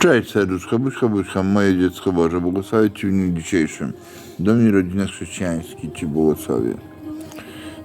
Cześć serduszko, buźka, buźka, moje dziecko Boże, błogosławię Ci w dniu dzisiejszym. Do mnie rodzina chrześcijański Ci błogosławię.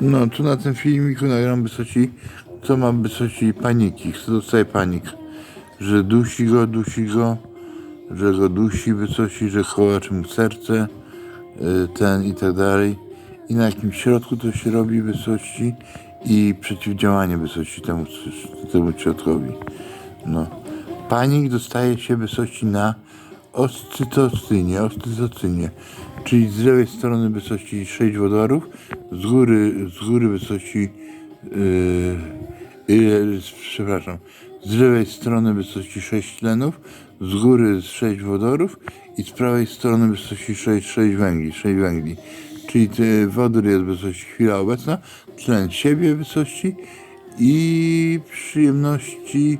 No, tu na tym filmiku nagram wysoci, co ma wysoci paniki. Chcę dostaje panik, że dusi go, dusi go, że go dusi wysoci, że kołaczy mu serce, y, ten i tak dalej. I na jakim środku to się robi wysości i przeciwdziałanie wysości temu, temu środkowi. No. Panik dostaje się wysości na oscytocynie, oscytocynie, czyli z lewej strony wysości 6 wodorów, z góry, z góry wysości, yy, yy, przepraszam, z lewej strony wysości 6 tlenów, z góry 6 wodorów i z prawej strony wysości 6, 6 węgli, 6 węgli. Czyli wodór jest wysości chwila obecna, tlen siebie wysości i przyjemności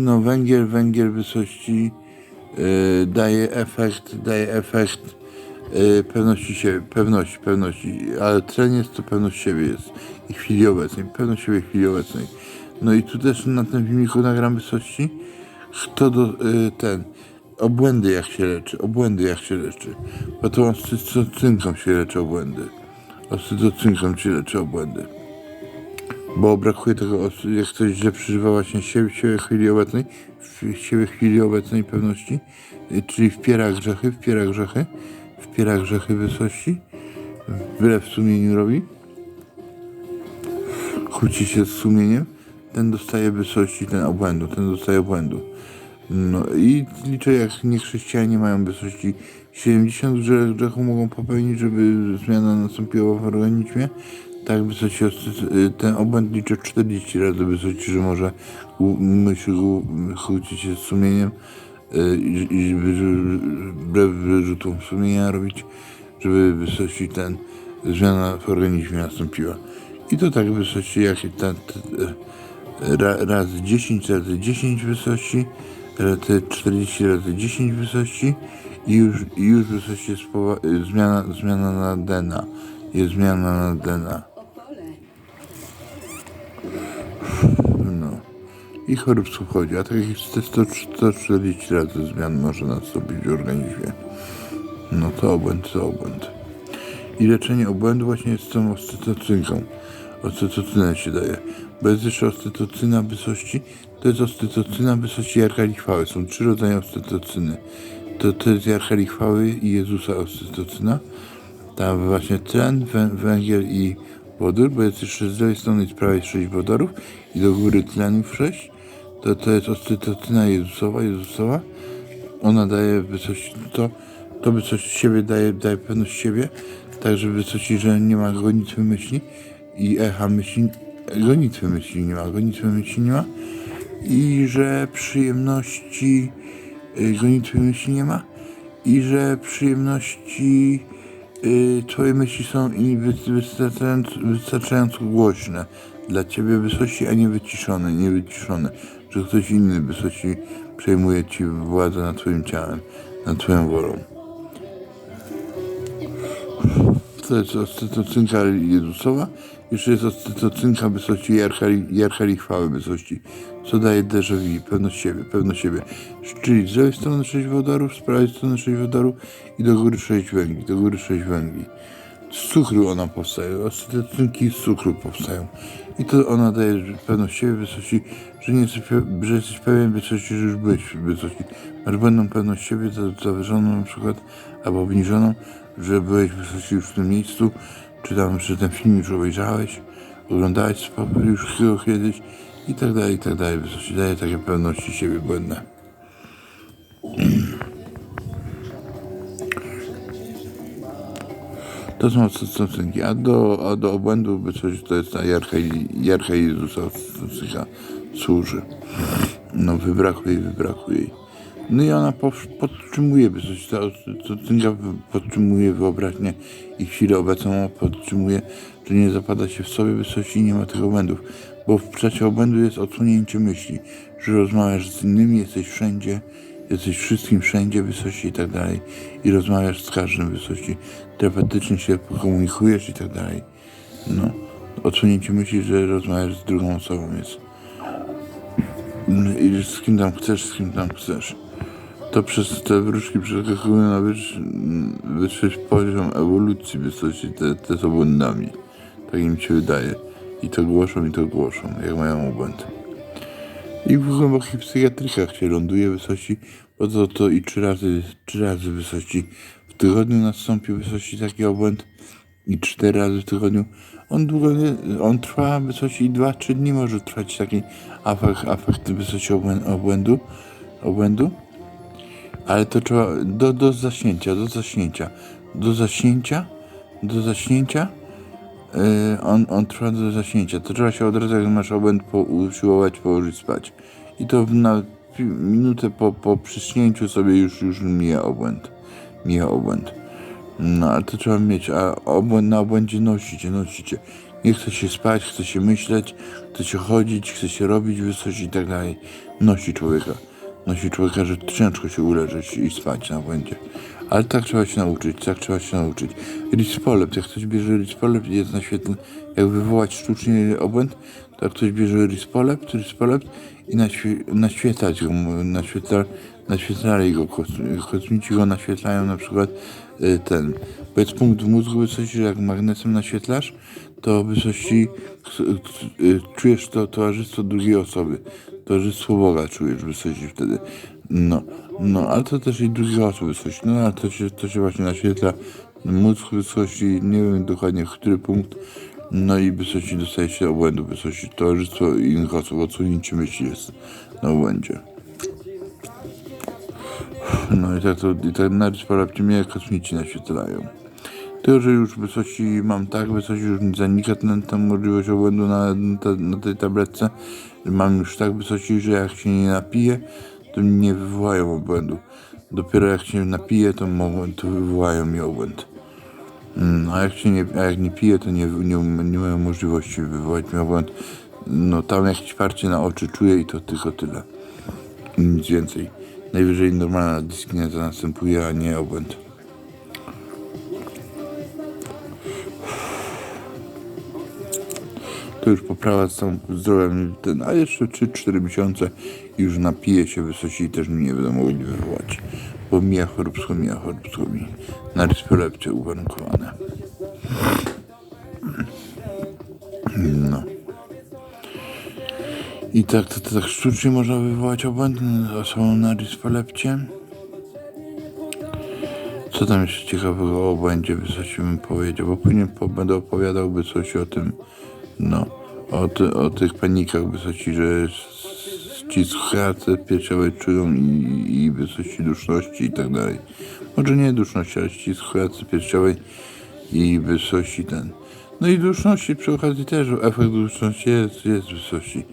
no węgiel, węgiel wysości y, daje efekt, daje efekt y, pewności siebie, pewności, pewności, ale tlen jest to pewność siebie jest i chwili obecnej, pewność siebie chwili obecnej. No i tu też na tym filmiku nagram wysości, kto do, y, ten, obłędy jak się leczy, obłędy jak się leczy, bo to ostycocynką się leczy obłędy, ostycocynką się leczy obłędy bo brakuje tego, jak ktoś źle przeżywa właśnie siebie, siebie chwili obecnej, w siebie chwili obecnej pewności, y, czyli wpiera grzechy, wpiera grzechy, wpiera grzechy wysości, wbrew sumieniu robi, kłóci się z sumieniem, ten dostaje wysości, ten obłędu, ten dostaje obłędu. No i liczę, jak niechrześcijanie mają wysości 70 grze- grzechów mogą popełnić, żeby zmiana nastąpiła w organizmie. Tak wysoci ten obłęd liczę 40 razy wysoci, że może myśl kłócić się z sumieniem y, i, wbrew wyrzutom sumienia robić, żeby wysoci ten zmiana w organizmie nastąpiła. I to tak wysoci jak ten, ten ra, razy 10 razy 10 wysości, razy 40 razy 10 wysości i już, i już wysości jest zmiana, zmiana na dena. Jest zmiana na dena. No. I chorób chodzi, a takich 100 140 razy zmian może nastąpić w organizmie. No to obłęd, to obłęd. I leczenie obłędu właśnie jest tą ostytocynką. Ostytocynę się daje. Bo jest jeszcze ostytocyna wysości. To jest ostytocyna wysości jarka lichwały. Są trzy rodzaje ostytocyny. To, to jest jarka lichwały i Jezusa ostytocyna. Tam właśnie tlen, wę- węgiel i wodór, bo jest jeszcze z lewej strony i z prawej sześć wodorów i do góry tlenów sześć. To, to jest ostytocyna Jezusowa, Jezusowa. Ona daje wysość, to, to wysość siebie daje, daje pewność siebie, także wysości, że nie ma gonitwy myśli i echa myśli, gonitwy myśli nie ma, gonitwy myśli nie ma. I że przyjemności y, gonitwy myśli nie ma. I że przyjemności twoje myśli są wystarczająco, głośne dla ciebie wysości, a nie wyciszone, nie wyciszone, że ktoś inny wysości przejmuje ci władzę nad twoim ciałem, nad twoją wolą. To jest ostytocynka Jezusowa, jeszcze jest ostytocynka wysości jarcha, jarcha lichwały wysości, co daje vu, pewność siebie, pewność siebie. Czyli z lewej strony 6 wodorów, z prawej strony 6 wodorów i do góry 6 węgli, do góry 6 węgli. Z cukru ona powstaje, ostytocynki z cukru powstają. I to ona daje pewność siebie, wysości, że, nie jesteś, że jesteś pewien wysości, że już byłeś w wysości. Masz błędną pewność siebie, za- zawyżoną na przykład, albo obniżoną, że byłeś w już w tym miejscu, czy tam, że ten film już obejrzałeś, oglądałeś już go kiedyś i tak dalej, i tak dalej. Wysości daje takie pewności siebie błędne. To są stosunki, a do, a do obłędu by coś to jest ta jarka Jezusa służy. No wybrakuje wybrakuje. No i ona podtrzymuje wysokość, ta stosunka podtrzymuje wyobraźnię i chwilę obecną podtrzymuje, że nie zapada się w sobie wysokości i nie ma tych obłędów. Bo w czasie obłędu jest odsunięcie myśli, że rozmawiasz z innymi, jesteś wszędzie, jesteś wszystkim wszędzie, wysości i tak dalej i rozmawiasz z każdym wysości, terapetycznie się komunikujesz i tak dalej. No, odsunięcie myśli, że rozmawiasz z drugą osobą jest. No I z kim tam chcesz, z kim tam chcesz. To przez te wróżki przeskakują na wyższy, poziom ewolucji wysokości te, te z obłędami. Tak im się wydaje. I to głoszą, i to głoszą, jak mają obłęd. I w głębokich psychiatrykach się ląduje wysokości, bo to, to i trzy razy, trzy razy wysokości w tygodniu nastąpi wysokości taki obłęd i cztery razy w tygodniu. On długo nie, on trwa wysokości 2-3 dni może trwać taki afekt, afekt obłę- obłędu, obłędu. Ale to trzeba do, do zaśnięcia, do zaśnięcia, do zaśnięcia, do zaśnięcia. Yy, on, on trwa do zaśnięcia. To trzeba się od razu, jak masz obłęd, po, usiłować położyć spać. I to na minutę po, po przyśnięciu sobie już, już mija obłęd. Mija obłęd. No, ale to trzeba mieć, a obłęd na obłędzie nosicie, nosicie. Nie chce się spać, chce się myśleć, chce się chodzić, chce się robić wysokość i tak dalej. Nosi człowieka. Nosi człowieka, że ciężko się uleżeć i spać na obłędzie. Ale tak trzeba się nauczyć, tak trzeba się nauczyć. Rispolept, jak ktoś bierze rispolept i jest naświetlony, jak wywołać sztucznie obłęd, to jak ktoś bierze rispolept, rispolept i naświe, naświetlać go, naświetla, naświetlali go, kos- kosmici go naświetlają na przykład y, ten, bo jest punkt w mózgu wysokości, jak magnesem naświetlasz, to wysokości y, czujesz to towarzystwo drugiej osoby, towarzystwo Boga czujesz w wysokości wtedy. No, no, ale to też i drugiej osoby wysokości, no ale to się, to się właśnie naświetla mózg w wysokości, nie wiem dokładnie który punkt, no i w wysokości dostaje się obłędu w wysokości towarzystwo innych osób, odsunięcie myśli jest na obłędzie. No i tak to i tak na parapcie mnie kosmici naświetlają. Tylko, że już w wysokości mam tak, w wysokości już zanika ten, ta możliwość obłędu na, na, na tej tabletce. Mam już tak wysokości, że jak się nie napiję, to nie wywołają obłędu. Dopiero jak się napiję, to, mogą, to wywołają mi obłęd. Mm, A jak się nie, a jak nie piję, to nie, nie, nie mają możliwości wywołać mi obłęd. No tam jakieś parcie na oczy czuję i to tylko tyle. Nic więcej. Najwyżej normalna dyskineza następuje, a nie obłęd. To już poprawa stanu zdrowia, ten, a jeszcze 3-4 miesiące już napije się wysokości i też mi nie będą mogli wywołać. Bo mija choróbsko, mija choróbsko mi na respilepcie uwarunkowane. No. I tak, to, to tak sztucznie można wywołać obłęd osobą na dyspolepcie. Co tam jeszcze ciekawego o obłędzie wysokości bym powiedział, bo później będę opowiadałby coś o tym, no, o, ty, o tych panikach wysokości, że ścisk klatce piersiowej czują i, i wysokości duszności i tak dalej. Może nie duszności, ale ścisk klatce piersiowej i wysokości ten. No i duszności przy okazji też, efekt duszności jest, jest wysokości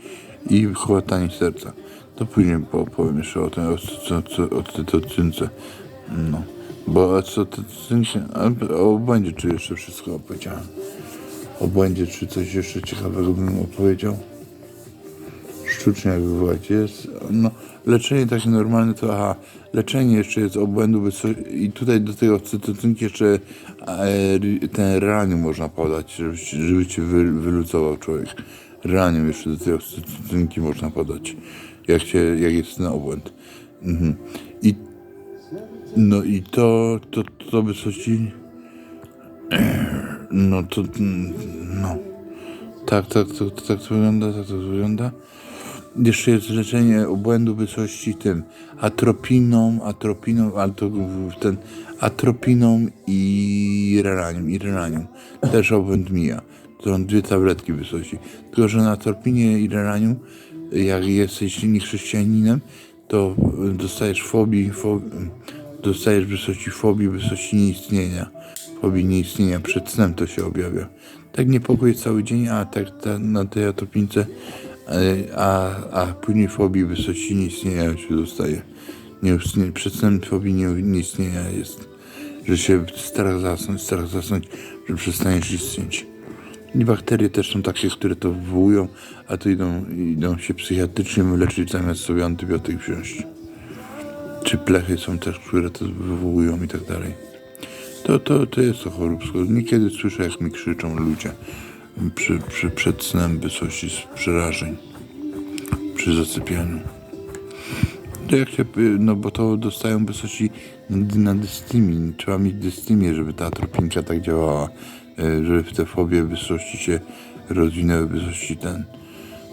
i chłatanie serca. To później po- opowiem jeszcze o tym ocytocynce. No. Bo ocytocyncie, a o obłędzie czy jeszcze wszystko opowiedziałem. O błędzie czy coś jeszcze ciekawego bym opowiedział. Sztucznie wywołać jest. No, leczenie takie normalne to aha, leczenie jeszcze jest obłędu wyso- i tutaj do tej ocytocynki jeszcze e, ten ranium można podać, żeby, ci- żeby cię wy, człowiek. Ranium jeszcze do tej ocytocynki można podać, jak, się, jak jest na obłęd. Mhm. I, no i to, to, to wysokości, no to, no. Tak, tak, to, tak to wygląda, tak to wygląda. Jeszcze jest leczenie obłędu wysokości tym atropiną, atropiną, ale to ten atropiną i reranium, i reranium. Też obłęd mija. To są dwie tabletki wysokości. Tylko, że na atropinie i reranium, jak jesteś niechrześcijaninem, to dostajesz fobii, fobii dostajesz wysokości fobii, wysokości nieistnienia. Fobii nieistnienia, przed snem to się objawia. Tak niepokój cały dzień, a tak ta, na tej atopince, e, a, a później fobii wysokości nieistnienia się dostaje. Nie, przed snem fobii nie, nieistnienia jest, że się strach zasnąć, strach zasnąć, że przestaniesz istnieć. I bakterie też są takie, które to wywołują, a to idą, idą się psychiatrycznie wyleczyć zamiast sobie antybiotyk wziąć. Czy plechy są też, które to wywołują i tak dalej. To, to, to jest to choróbsko. Niekiedy słyszę, jak mi krzyczą ludzie przy, przy, przed snem wysokości z przerażeń, przy zasypianiu. To jak się, no bo to dostają wysokości na, dystymi. Trzeba mieć dystymię, żeby ta atropinka tak działała. y, Żeby w te fobie wysokości się rozwinęły, wysokości ten.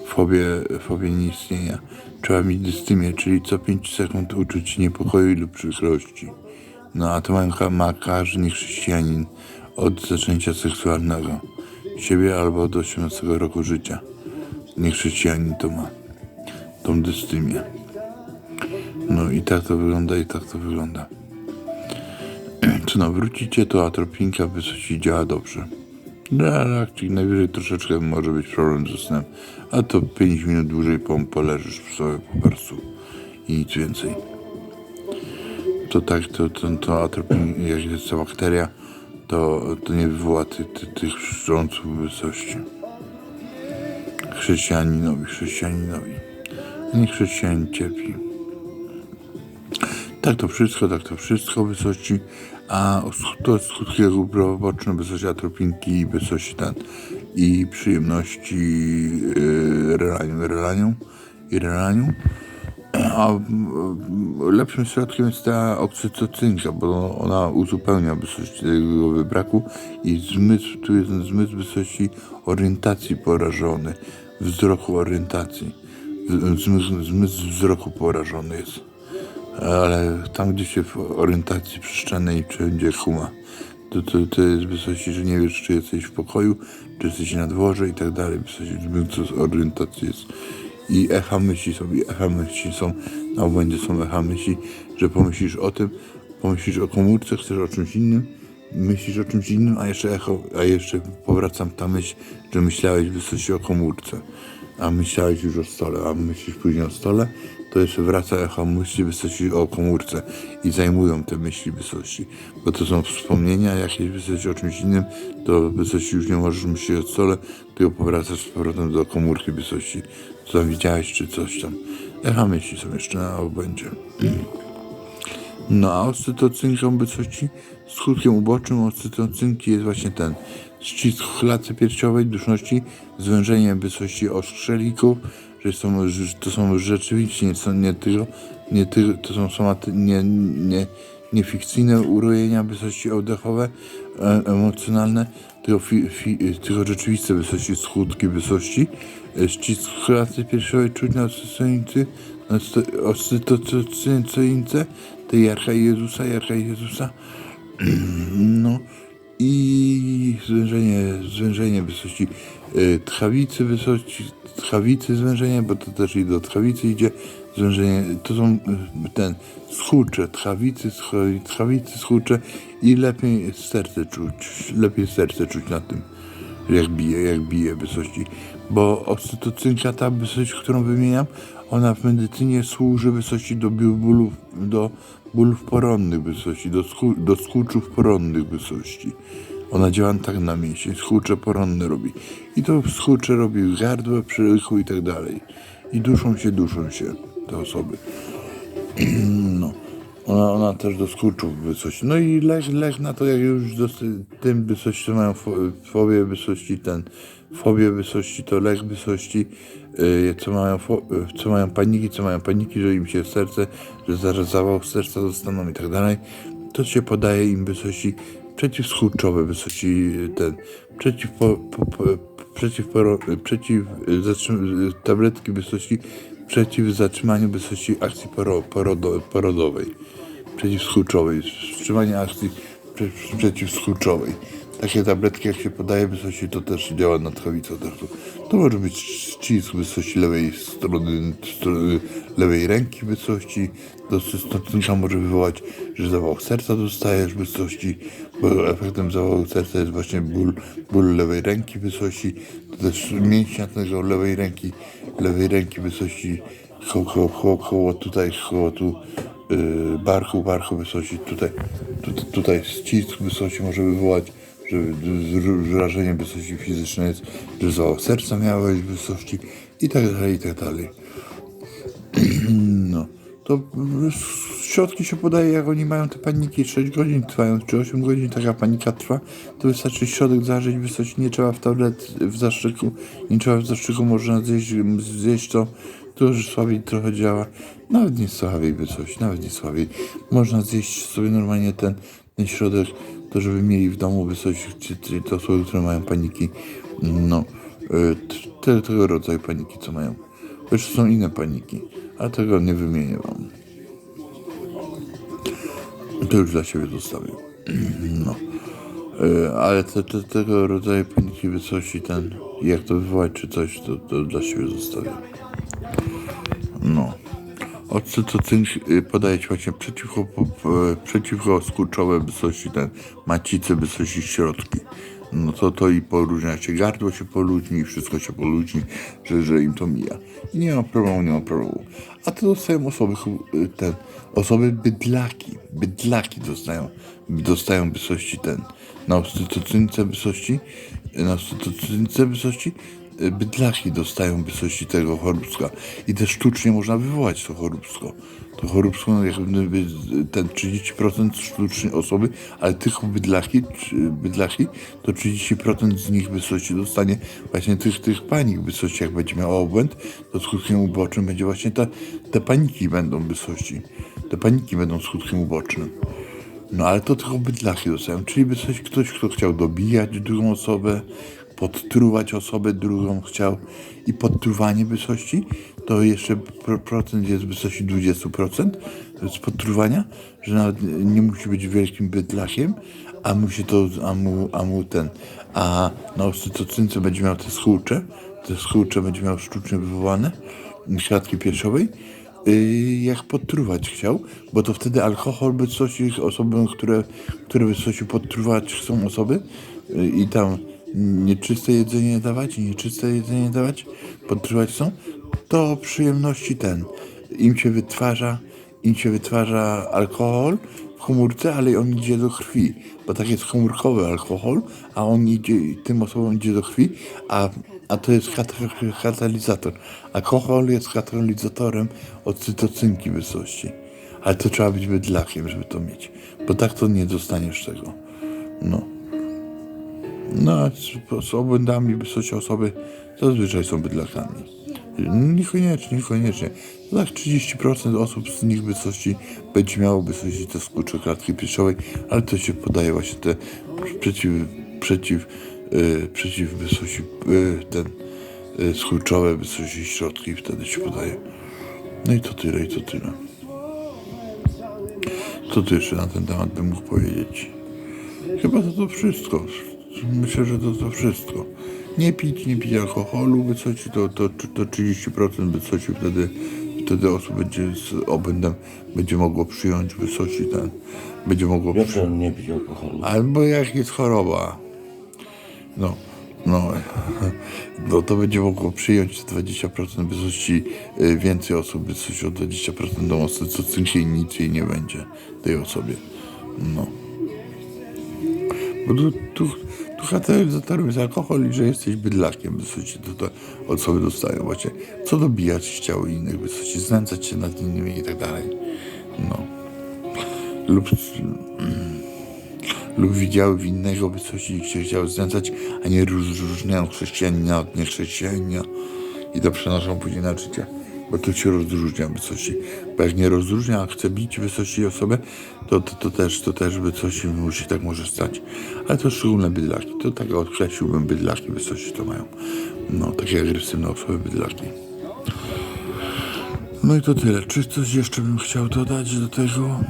Fobie, fobie nieistnienia. Trzeba mieć dystymię, czyli co 5 sekund uczuć niepokoju lub przykrości. No a to ma, ma każdy chrześcijanin od zaczęcia seksualnego. Siebie albo od 18 roku życia. Niechrześcijanin to ma. Tą dystymię. No i tak to wygląda, i tak to wygląda. Czy no, wrócicie, to atropinka w wysokości działa dobrze. Relakcik, najwyżej troszeczkę może być problem ze snem, a to 5 minut dłużej pom poleżysz sobie po prostu i nic więcej. To tak, to, to, to atropin, jak jest ta bakteria, to, to nie wywoła ty, ty, tych wstrząsów wysokości. Chrześcijaninowi, chrześcijaninowi. Nie chrześcijanin cierpi. Tak to wszystko, tak to wszystko wysokości, a to skutki uboczne wysokości atropinki i wysokości ten i przyjemności yy, relanium, relanium i relanium. A lepszym środkiem jest ta oksytocynka, bo ona uzupełnia wysokość tego wybraku i zmysł, tu jest zmysł wysokości orientacji porażony, wzroku orientacji. Zmysł, zmysł wzroku porażony jest ale tam, gdzie się w orientacji przestrzennej wszędzie huma, to, to, to jest że nie wiesz, czy jesteś w pokoju, czy jesteś na dworze i tak dalej. Wysokość z orientacji jest. I echa myśli są, i echa myśli są, na obłędzie są echa myśli, że pomyślisz o tym, pomyślisz o komórce, chcesz o czymś innym, myślisz o czymś innym, a jeszcze echo, a jeszcze powracam ta myśl, że myślałeś w wysokości o komórce, a myślałeś już o stole, a myślisz później o stole, to jeszcze wraca echo myśli wysokości o komórce i zajmują te myśli wysokości, bo to są wspomnienia jakieś wysokości o czymś innym, to wysokości już nie możesz myśleć o stole, tylko powracasz z powrotem do komórki wysokości, co tam widziałeś czy coś tam. Echa myśli są jeszcze na obędzie. No a ocytocynką wysokości, skutkiem ubocznym ocytocynki jest właśnie ten ścisk klacy piersiowej, duszności, zwężenie wysokości ostrzelików, że są, to są rzeczywiście nie, nie tylko, nie tylko, to są somaty, nie, nie, nie fikcyjne urojenia wysokości oddechowe, e, emocjonalne, tylko, fi, fi, tylko rzeczywiste wysokości, skutki wysokości, e, ścisk klacy piersiowej czuć na ocytocynce, na ocytocynce, tej Jarcha Jezusa, Jarcha Jezusa, no i zwężenie, zwężenie wysokości y, tchawicy, wysokości tchawicy zwężenie, bo to też i do tchawicy idzie zwężenie, to są y, ten skurcze, tchawicy, scho- tchawicy, skurcze i lepiej serce czuć, lepiej serce czuć na tym, jak bije, jak bije wysokości, bo oksytocynka, ta którą wymieniam, ona w medycynie służy wysokości do bólów, do bólów poronnych wysokości, do, do skurczów poronnych wysokości. Ona działa tak na mięsień, skurcze poronne robi. I to skurcze robi gardło, przyrychu i tak dalej. I duszą się, duszą się te osoby. No. Ona, ona też do skurczów wysokości. No i lech, lech na to, jak już do tym wysokości, co mają fo- fobię wysokości, ten fobię wysokości, to lech wysokości, y, co, mają y, co mają paniki, co mają paniki, że im się serce, że zaraz zawał serca dostaną i tak dalej, to się podaje im wysokości przeciwskurczowe, wysokości y, ten, przeciw, po, po, po, przeciw, przeciw zatrzym, tabletki wysokości przeciw zatrzymaniu wysokości akcji poro, porodo, porodowej, przeciwskurczowej, wstrzymanie akcji prze, przeciwskurczowej. Takie tabletki, jak się podaje wysokości, to też działa na tchawicę od razu. To może być ścisk wysokości lewej strony, strony lewej ręki wysokości. Do cystocynika może wywołać, że zawał serca dostajesz wysokości, bo efektem zawału serca jest właśnie ból, ból lewej ręki wysokości. To też mięśnia tego lewej ręki, lewej ręki wysokości koło, koło, koło, koło tutaj, koło tu yy, barku, barku wysokości, tutaj, tu, tutaj ścisk wysokości może wywołać, że wrażenie wysokości fizycznej jest, że zawał serca miałeś wysokości i tak dalej, i tak dalej. No, to środki się podaje, jak oni mają te paniki, 6 godzin trwają, czy 8 godzin taka panika trwa, to wystarczy środek zażyć, wysokości nie trzeba w tablet, w zastrzyku, nie trzeba w zastrzyku, można zjeść, zjeść to to już słabiej trochę działa. Nawet nie słabiej by coś, nawet nie słabiej. Można zjeść sobie normalnie ten, ten środek, to żeby mieli w domu coś, czy, czy te osoby, które mają paniki, no, te, tego rodzaju paniki, co mają. Jeszcze są inne paniki, ale tego nie wymienię wam. To już dla siebie zostawię. No. Y, Ale te, te, tego rodzaju paniki, wysokości, ten, jak to wywołać, czy coś, to, to dla siebie zostawię. No. Ocytocyn podaje ci właśnie przeciwko, przeciwko skurczowe wysokości, ten macicy wysokości środki. No to to i poróżnia się, gardło się poluźni wszystko się poluźni, że, że im to mija. I nie ma problemu, nie ma problemu. A to dostają osoby, y, ten, osoby bydlaki, bydlaki dostają, dostają wysokości ten, na ostytocynce wysokości, na ostytocynce wysokości, bydlaki dostają wysokości tego choróbska i też sztucznie można wywołać to choróbsko. To choróbsko, no jak gdyby ten 30% sztucznie osoby, ale tych bydlaki, bydlaki to 30% z nich wysokości dostanie właśnie tych, tych panik wysokości, jak będzie miała obłęd, to skutkiem ubocznym będzie właśnie ta, te paniki będą wysokości. Te paniki będą skutkiem ubocznym. No ale to tylko bydlachy dostają, czyli by coś, ktoś, kto chciał dobijać drugą osobę, podtruwać osobę drugą chciał i podtruwanie wysokości, to jeszcze pro- procent jest w wysokości 20% z podtruwania, że nawet nie musi być wielkim bydlachem, a musi to, a mu, a mu ten, a na ostytocynce będzie miał te schłucze, te schłucze będzie miał sztucznie wywołane, siatki piersiowej, y, jak podtruwać chciał, bo to wtedy alkohol ich osobom, które, które coś podtruwać chcą osoby y, i tam nieczyste jedzenie dawać nieczyste jedzenie dawać, podtruwać chcą, to przyjemności ten, im się wytwarza, im się wytwarza alkohol w komórce, ale on idzie do krwi, bo tak jest komórkowy alkohol, a on idzie, tym osobom idzie do krwi, a, a to jest kat- katalizator. Alkohol jest katalizatorem ocytocynki wysokości, ale to trzeba być bydlakiem, żeby to mieć, bo tak to nie dostaniesz tego. No. No, z, obłędami wysokości osoby zazwyczaj są bydlakami. Niekoniecznie, niekoniecznie. Tak 30% osób z nich wysokości będzie miało wysokości te skórcze klatki piersiowej, ale to się podaje właśnie te przeciw, przeciw, yy, przeciw wysokości, yy, ten yy, skurczowe wysokości środki wtedy się podaje. No i to tyle, i to tyle. Co tu jeszcze na ten temat bym mógł powiedzieć? Chyba to to wszystko. Myślę, że to to wszystko. Nie pić, nie pić alkoholu, wysoci to, to, to 30% wysoci wtedy, wtedy osób będzie z obłędem będzie mogło przyjąć wysoci ten, będzie mogło on nie pić alkoholu? Albo jak jest choroba. No, no, no to będzie mogło przyjąć 20% wysokości, y, więcej osób wysokości o 20% do ostytocynki i nic jej nie będzie tej osobie. No. Bo tu, tu, tu katalizatorem jest alkohol i że jesteś bydlakiem wysokości, to, to osoby dostają właśnie. Co dobijać chciały innych wysokości, znęcać się nad innymi i tak dalej. No. Lub lub widziały w innego wysokości i się chciały znęcać, a nie rozróżniają chrześcijanina od niechrześcijanina i to przenoszą później na życie. Bo to się rozróżnia wysokości. Bo jak nie rozróżnia, a chce bić wysokości osobę, to, to, to też, to też wysokości mu się tak może stać. Ale to szczególne bydlaki. To tak określiłbym bydlaki wysokości to mają. No, takie agresywne osoby bydlaki. No i to tyle. Czy coś jeszcze bym chciał dodać do tego?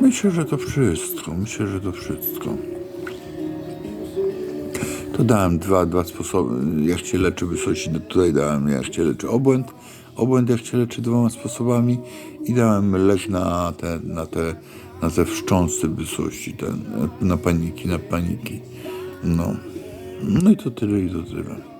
Myślę, że to wszystko. Myślę, że to wszystko. To dałem dwa, dwa sposoby, jak się leczy wysokości. No tutaj dałem, jak się leczy obłęd. Obłęd, jak się leczy dwoma sposobami. I dałem lek na te, na te, na te wstrząsy wysokości, ten, na paniki, na paniki. No. No i to tyle, i to tyle.